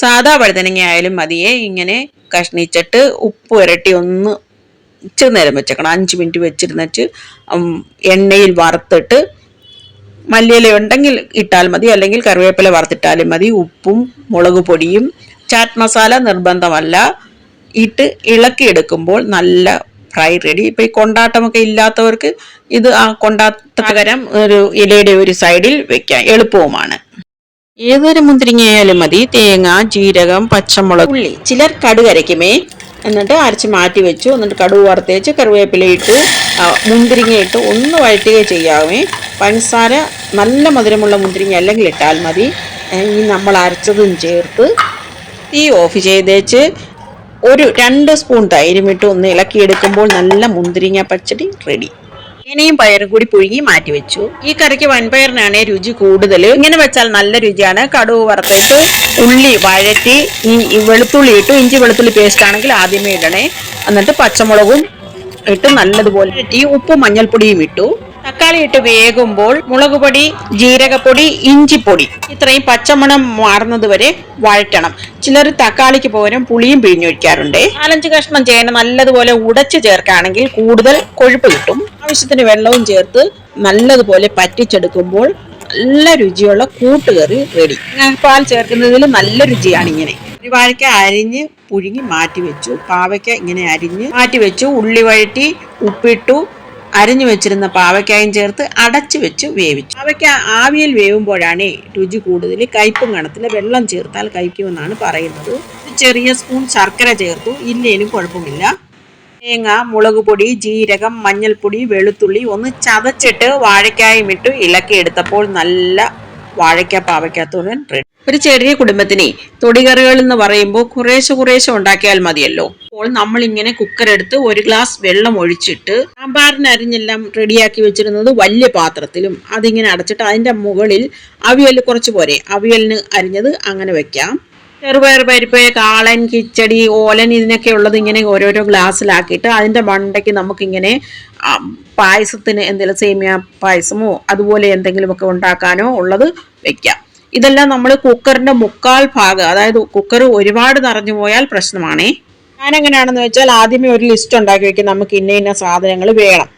സാധാ വഴുതനങ്ങ ആയാലും മതിയെ. ഇങ്ങനെ കഷ്ണിച്ചിട്ട് ഉപ്പ് ഇരട്ടി ഒന്ന് ഇച്ചിരി നേരം വെച്ചേക്കണം. അഞ്ച് മിനിറ്റ് വെച്ചിരുന്നിട്ട് എണ്ണയിൽ വറുത്തിട്ട് മല്ലിയില ഉണ്ടെങ്കിൽ ഇട്ടാൽ മതി. അല്ലെങ്കിൽ കറിവേപ്പില വറുത്തിട്ടാലും മതി. ഉപ്പും മുളക് പൊടിയും ചാറ്റ് മസാല നിർബന്ധമല്ല. ഇട്ട് ഇളക്കിയെടുക്കുമ്പോൾ നല്ല ഫ്രൈ റെഡി. ഇപ്പം ഈ കൊണ്ടാട്ടമൊക്കെ ഇല്ലാത്തവർക്ക് ഇത് ആ കൊണ്ടാട്ട പകരം ഒരു ഇലയുടെ ഒരു സൈഡിൽ വെക്കാം എളുപ്പവുമാണ്. ഏതൊരു മുന്തിരിങ്ങയായാലും മതി. തേങ്ങ ജീരകം പച്ചമുളക്. ഉള്ളി. ചിലർ കടുക് അരയ്ക്കുമേ എന്നിട്ട് അരച്ച് മാറ്റി വെച്ചു. എന്നിട്ട് കടുക് വറുത്തേച്ച് കറിവേപ്പില ഇട്ട് മുന്തിരിങ്ങ ഇട്ട് ഒന്ന് വഴറ്റുകയോ ചെയ്യാമേ പഞ്ചസാര നല്ല മധുരമുള്ള മുന്തിരിങ്ങ അല്ലെങ്കിൽ ഇട്ടാൽ മതി. ഈ നമ്മൾ അരച്ചതും ചേർത്ത് തീ ഓഫ് ചെയ്തേച്ച് ഒരു രണ്ട് സ്പൂൺ തൈരും ഇട്ട് ഒന്ന് ഇളക്കിയെടുക്കുമ്പോൾ നല്ല മുന്തിരിങ്ങ പച്ചടി റെഡി. ഇനിയും പയറും കൂടി പുഴുങ്ങി മാറ്റി വെച്ചു. ഈ കറിക്ക് വൻപയറിനാണ് രുചി കൂടുതൽ. ഇങ്ങനെ വെച്ചാൽ നല്ല രുചിയാണ്. കടുവ് വറുത്തിട്ട് ഉള്ളി വഴറ്റി ഈ വെളുത്തുള്ളി ഇട്ടു. ഇഞ്ചി വെളുത്തുള്ളി പേസ്റ്റ് ആണെങ്കിൽ ആദ്യമേ ഇടണേ. എന്നിട്ട് പച്ചമുളകും ഇട്ട് നല്ലതുപോലെ ഇട്ടി ഉപ്പും മഞ്ഞൾപ്പൊടിയും ഇട്ടു. തക്കാളി ഇട്ട് വേകുമ്പോൾ മുളക് പൊടി ജീരകപ്പൊടി ഇഞ്ചിപ്പൊടി ഇത്രയും പച്ചമണം മാറുന്നത് വരെ വഴറ്റണം. ചിലർ തക്കാളിക്ക് പകരം പുളിയും പിഴിഞ്ഞൊഴിക്കാറുണ്ട്. നാലഞ്ച് കഷ്ണം ചേന നല്ലതുപോലെ ഉടച്ചു ചേർക്കുകയാണെങ്കിൽ കൂടുതൽ കൊഴുപ്പ് കിട്ടും. ആവശ്യത്തിന് വെള്ളവും ചേർത്ത് നല്ലതുപോലെ പറ്റിച്ചെടുക്കുമ്പോൾ നല്ല രുചിയുള്ള കൂട്ടുകറി റെഡി പാൽ ചേർക്കുന്നതിൽ നല്ല രുചിയാണ് ഇങ്ങനെ. വാഴയ്ക്ക അരിഞ്ഞ് പുഴുങ്ങി മാറ്റി വെച്ചു. പാവയ്ക്ക ഇങ്ങനെ അരിഞ്ഞ് മാറ്റി വെച്ചു. ഉള്ളി വഴറ്റി ഉപ്പിട്ടു. അരിഞ്ഞു വെച്ചിരുന്ന പാവയ്ക്കായും ചേർത്ത് അടച്ചു വെച്ച് വേവിച്ചു. പാവയ്ക്ക ആവിയിൽ വേവുമ്പോഴാണ് രുചി കൂടുതൽ. കയ്പും കണത്തിൽ വെള്ളം ചേർത്താൽ കഴിക്കുമെന്നാണ് പറയുന്നത്. ചെറിയ സ്പൂൺ ശർക്കര ചേർത്തു. ഇല്ലേലും കുഴപ്പമില്ല. തേങ്ങ മുളക് പൊടി ജീരകം മഞ്ഞൾപ്പൊടി വെളുത്തുള്ളി ഒന്ന് ചതച്ചിട്ട് വാഴയ്ക്കായും ഇട്ട് ഇളക്കി എടുത്തപ്പോൾ നല്ല വാഴയ്ക്ക പാവയ്ക്കാത്തോരൻ റെഡി ഒരു ചെറിയ കുടുംബത്തിനെ തൊടികറികൾ എന്ന് പറയുമ്പോൾ കുറേശ്ശെ കുറേശ്ശെ ഉണ്ടാക്കിയാൽ മതിയല്ലോ. അപ്പോൾ നമ്മൾ ഇങ്ങനെ കുക്കർ എടുത്ത് ഒരു ഗ്ലാസ് വെള്ളം ഒഴിച്ചിട്ട് സാമ്പാറിന് അരിഞ്ഞെല്ലാം റെഡിയാക്കി വെച്ചിരുന്നത് വലിയ പാത്രത്തിലും അതിങ്ങനെ അടച്ചിട്ട് അതിന്റെ മുകളിൽ അവിയൽ കുറച്ച് പോരെ. അവിയലിന് അരിഞ്ഞത് അങ്ങനെ വെക്കാം. ചെറുപയർ പരിപ്പ് കാളൻ കിച്ചടി ഓലൻ ഇതിനൊക്കെ ഉള്ളത് ഇങ്ങനെ ഓരോരോ ഗ്ലാസ്സിലാക്കിയിട്ട് അതിന്റെ മണ്ടയ്ക്ക് നമുക്കിങ്ങനെ പായസത്തിന് എന്തെങ്കിലും സേമിയ പായസമോ അതുപോലെ എന്തെങ്കിലുമൊക്കെ ഉണ്ടാക്കാനോ ഉള്ളത് വെക്കാം. ഇതെല്ലാം നമ്മൾ കുക്കറിന്റെ മുക്കാൽ ഭാഗം അതായത് കുക്കർ ഒരുപാട് നിറഞ്ഞു പോയാൽ പ്രശ്നമാണേ. ഞാനെങ്ങനെയാണെന്ന് വെച്ചാൽ ആദ്യമേ ഒരു ലിസ്റ്റ് ഉണ്ടാക്കി വെക്കും നമുക്ക് ഇന്ന ഇന്ന സാധനങ്ങൾ വേണം.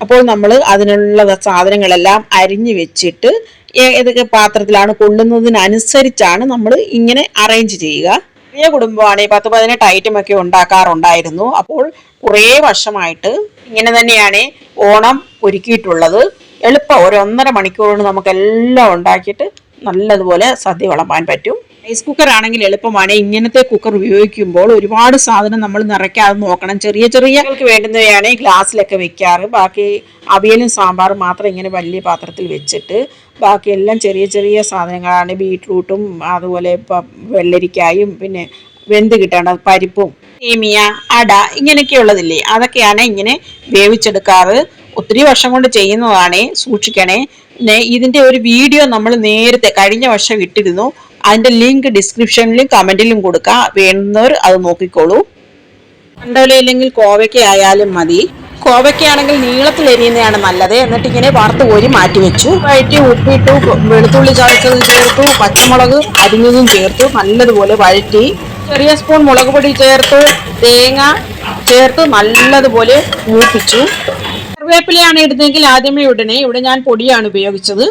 അപ്പോൾ നമ്മൾ അതിനുള്ള സാധനങ്ങളെല്ലാം അരിഞ്ഞു വെച്ചിട്ട് ഏതൊക്കെ പാത്രത്തിലാണ് കൊള്ളുന്നതിനനുസരിച്ചാണ് നമ്മൾ ഇങ്ങനെ അറേഞ്ച് ചെയ്യുക. ചെറിയ കുടുംബമാണ് പത്ത് പതിനെട്ട് ഐറ്റം ഒക്കെ ഉണ്ടാക്കാറുണ്ടായിരുന്നു. അപ്പോൾ കുറേ വർഷമായിട്ട് ഇങ്ങനെ തന്നെയാണ് ഓണം ഒരുക്കിയിട്ടുള്ളത്. എളുപ്പം ഒരു ഒന്നര മണിക്കൂർ കൊണ്ട് നമുക്കെല്ലാം ഉണ്ടാക്കിയിട്ട് നല്ലതുപോലെ സദ്യ വിളമ്പാൻ പറ്റും. റൈസ് കുക്കർ ആണെങ്കിൽ എളുപ്പമാണ്. ഇങ്ങനത്തെ കുക്കർ ഉപയോഗിക്കുമ്പോൾ ഒരുപാട് സാധനം നമ്മൾ നിറയ്ക്കാതെ നോക്കണം. ചെറിയ ചെറിയ വേണ്ടുന്നവയാണ് ഗ്ലാസ്സിലൊക്കെ വെക്കാറ്. ബാക്കി അവിയലും സാമ്പാറും മാത്രം ഇങ്ങനെ വലിയ പാത്രത്തിൽ വെച്ചിട്ട് ബാക്കിയെല്ലാം ചെറിയ ചെറിയ സാധനങ്ങളാണ്. ബീട്രൂട്ടും അതുപോലെ വെള്ളരിക്കായും പിന്നെ വെന്ത് കിട്ടേണ്ട പരിപ്പും സേമിയ അട ഇങ്ങനെയൊക്കെയുള്ളതില്ലേ അതൊക്കെയാണ് ഇങ്ങനെ വേവിച്ചെടുക്കാറ്. ഒത്തിരി വർഷം കൊണ്ട് ചെയ്യുന്നതാണേ. സൂക്ഷിക്കണേ. ഇതിന്റെ ഒരു വീഡിയോ നമ്മൾ നേരത്തെ കഴിഞ്ഞ വർഷം ഇട്ടിരുന്നു. അതിന്റെ ലിങ്ക് ഡിസ്ക്രിപ്ഷനിലും കമന്റിലും കൊടുക്കാം. വേണ്ടുന്നവർ അത് നോക്കിക്കോളൂ. മണ്ടോലയില്ലെങ്കിൽ കോവയ്ക്ക ആയാലും മതി. കോവയ്ക്കാണെങ്കിൽ നീളത്തിൽ എരിയുന്നതാണ് നല്ലത്. എന്നിട്ട് ഇങ്ങനെ വറുത്ത് കോരി മാറ്റി വെച്ചു. വഴറ്റി ഉപ്പിട്ടു വെളുത്തുള്ളി ചതച്ചത് ചേർത്തു പച്ചമുളക് അരിഞ്ഞതും ചേർത്തു നല്ലതുപോലെ വഴറ്റി. ചെറിയ സ്പൂൺ മുളക് പൊടി ചേർത്തു തേങ്ങ ചേർത്ത് നല്ലതുപോലെ മൂപ്പിച്ചു. കറിവേപ്പിലയാണ് ഇടുന്നതെങ്കിൽ ആദ്യമേ ഇടണേ. ഇവിടെ ഞാൻ പൊടിയാണ് ഉപയോഗിച്ചത്.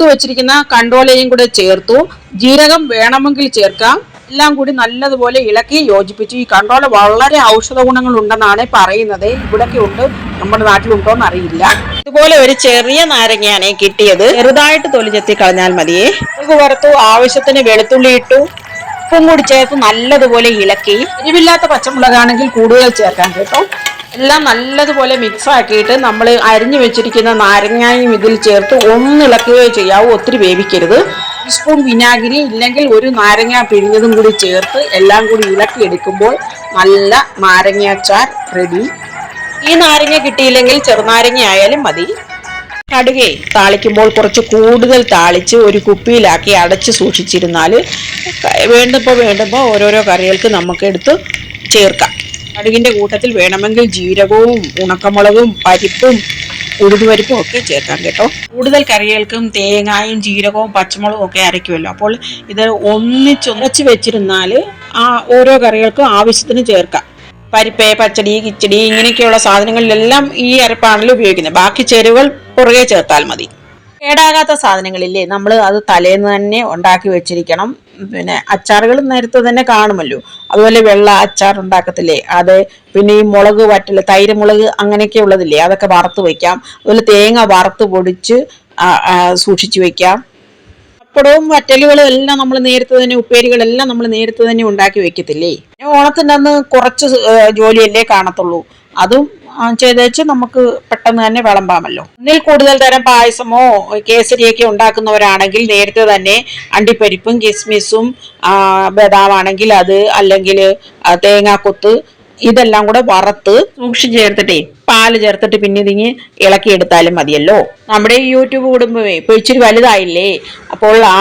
വറുത്ത് വെച്ചിരിക്കുന്ന കണ്ടോലയും കൂടെ ചേർത്തു. ജീരകം വേണമെങ്കിൽ ചേർക്കാം. എല്ലാം കൂടി നല്ലതുപോലെ ഇളക്കി യോജിപ്പിച്ചു. ഈ കണ്ടോല വളരെ ഔഷധ ഗുണങ്ങൾ ഉണ്ടെന്നാണ് പറയുന്നത്. ഇവിടൊക്കെ ഉണ്ട്. നമ്മുടെ നാട്ടിലുണ്ടോ എന്ന് അറിയില്ല ഇതുപോലെ ഒരു ചെറിയ നാരങ്ങയാണ് കിട്ടിയത്. ചെറുതായിട്ട് തൊലിച്ചെത്തി കളഞ്ഞാൽ മതിയെ. ഇത് വറുത്തു ആവശ്യത്തിന് വെളുത്തുള്ളി ഇട്ടു. ഉപ്പും കൂടി ചേർത്ത് നല്ലതുപോലെ ഇളക്കി. എരിവില്ലാത്ത പച്ചമുളകാണെങ്കിൽ കൂടുതൽ ചേർക്കാൻ കേട്ടോ. എല്ലാം നല്ലതുപോലെ മിക്സാക്കിയിട്ട് നമ്മൾ അരിഞ്ഞു വെച്ചിരിക്കുന്ന നാരങ്ങായും ഇതിൽ ചേർത്ത് ഒന്നിളക്കുകയോ ചെയ്യാവോ ഒത്തിരി വേവിക്കരുത്. സ്പൂൺ വിനാഗിരി ഇല്ലെങ്കിൽ ഒരു നാരങ്ങ പിഴിഞ്ഞതും കൂടി ചേർത്ത് എല്ലാം കൂടി ഇളക്കി എടുക്കുമ്പോൾ നല്ല നാരങ്ങാച്ചാർ റെഡി ഈ നാരങ്ങ കിട്ടിയില്ലെങ്കിൽ ചെറുനാരങ്ങ ആയാലും മതി. കടുകെ താളിക്കുമ്പോൾ കുറച്ച് കൂടുതൽ താളിച്ച് ഒരു കുപ്പിയിലാക്കി അടച്ച് സൂക്ഷിച്ചിരുന്നാൽ വേണ്ടപ്പോൾ വേണ്ടപ്പോൾ ഓരോരോ കറികൾക്ക് നമുക്ക് എടുത്ത് ചേർക്കാം. കടുകിന്റെ കൂട്ടത്തിൽ വേണമെങ്കിൽ ജീരകവും ഉണക്കമുളകും പരിപ്പും ഉഴുതുപരിപ്പും ഒക്കെ ചേർക്കാം കേട്ടോ. കൂടുതൽ കറികൾക്കും തേങ്ങായും ജീരകവും പച്ചമുളകും ഒക്കെ അരയ്ക്കുമല്ലോ. അപ്പോൾ ഇത് ഒന്നിച്ചുറച്ച് വെച്ചിരുന്നാൽ ആ ഓരോ കറികൾക്കും ആവശ്യത്തിന് ചേർക്കാം. പരിപ്പ് പച്ചടി കിച്ചടി ഇങ്ങനെയൊക്കെയുള്ള സാധനങ്ങളിലെല്ലാം ഈ അരപ്പാണല്ലോ ഉപയോഗിക്കുന്നത്. ബാക്കി ചേരുവകൾ പുറകെ ചേർത്താൽ മതി. കേടാകാത്ത സാധനങ്ങളില്ലേ? നമ്മൾ അത് തലേന്ന് തന്നെ ഉണ്ടാക്കി വെച്ചിരിക്കണം. പിന്നെ അച്ചാറുകൾ നേരത്തെ തന്നെ കാണുമല്ലോ. അതുപോലെ വെള്ള അച്ചാർ ഉണ്ടാക്കത്തില്ലേ? അത് പിന്നെ ഈ മുളക് വറ്റൽ തൈര് മുളക് അങ്ങനെയൊക്കെ ഉള്ളതില്ലേ? അതൊക്കെ വറുത്ത് വയ്ക്കാം. അതുപോലെ തേങ്ങ വറുത്ത് പൊടിച്ച് സൂക്ഷിച്ച് വയ്ക്കാം. പപ്പടവും വറ്റലുകളും എല്ലാം നമ്മൾ നേരത്തെ തന്നെ ഉപ്പേരികളെല്ലാം നമ്മൾ നേരത്തെ തന്നെ ഉണ്ടാക്കി വെക്കത്തില്ലേ ഓണത്തിന്റെ അന്ന് കുറച്ച് ജോലിയല്ലേ കാണത്തുള്ളൂ. അതും ചെയ്തേച്ച് നമുക്ക് പെട്ടെന്ന് തന്നെ വിളമ്പാമല്ലോ. ഒന്നിൽ കൂടുതൽ തരം പായസമോ കേസരിയൊക്കെ ഉണ്ടാക്കുന്നവരാണെങ്കിൽ നേരത്തെ തന്നെ അണ്ടിപ്പരിപ്പും കിസ്മിസും ബദാം ബദാമാണെങ്കിൽ അത് അല്ലെങ്കിൽ തേങ്ങാക്കൊത്ത് ഇതെല്ലാം കൂടെ വറുത്ത് സൂക്ഷിച്ച് ചേർത്തിട്ടേ പാൽ ചേർത്തിട്ട് പിന്നെ ഇതിങ്ങ് ഇളക്കിയെടുത്താലും മതിയല്ലോ. നമ്മുടെ ഈ യൂട്യൂബ് കുടുംബമേ ഇപ്പൊ ഇച്ചിരി വലുതായില്ലേ? അപ്പോൾ ആ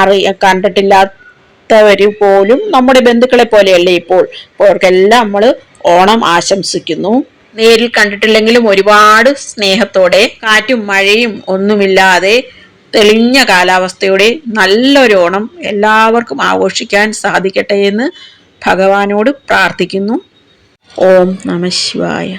അറി കണ്ടിട്ടില്ലാത്തവര് പോലും നമ്മുടെ ബന്ധുക്കളെ പോലെയല്ലേ ഇപ്പോൾ? അവർക്കെല്ലാം നമ്മൾ ഓണം ആശംസിക്കുന്നു. നേരിൽ കണ്ടിട്ടില്ലെങ്കിലും ഒരുപാട് സ്നേഹത്തോടെ കാറ്റും മഴയും ഒന്നുമില്ലാതെ തെളിഞ്ഞ കാലാവസ്ഥയോടെ നല്ലൊരു ഓണം എല്ലാവർക്കും ആഘോഷിക്കാൻ സാധിക്കട്ടെ എന്ന് ഭഗവാനോട് പ്രാർത്ഥിക്കുന്നു. ഓം നമ ശിവായ.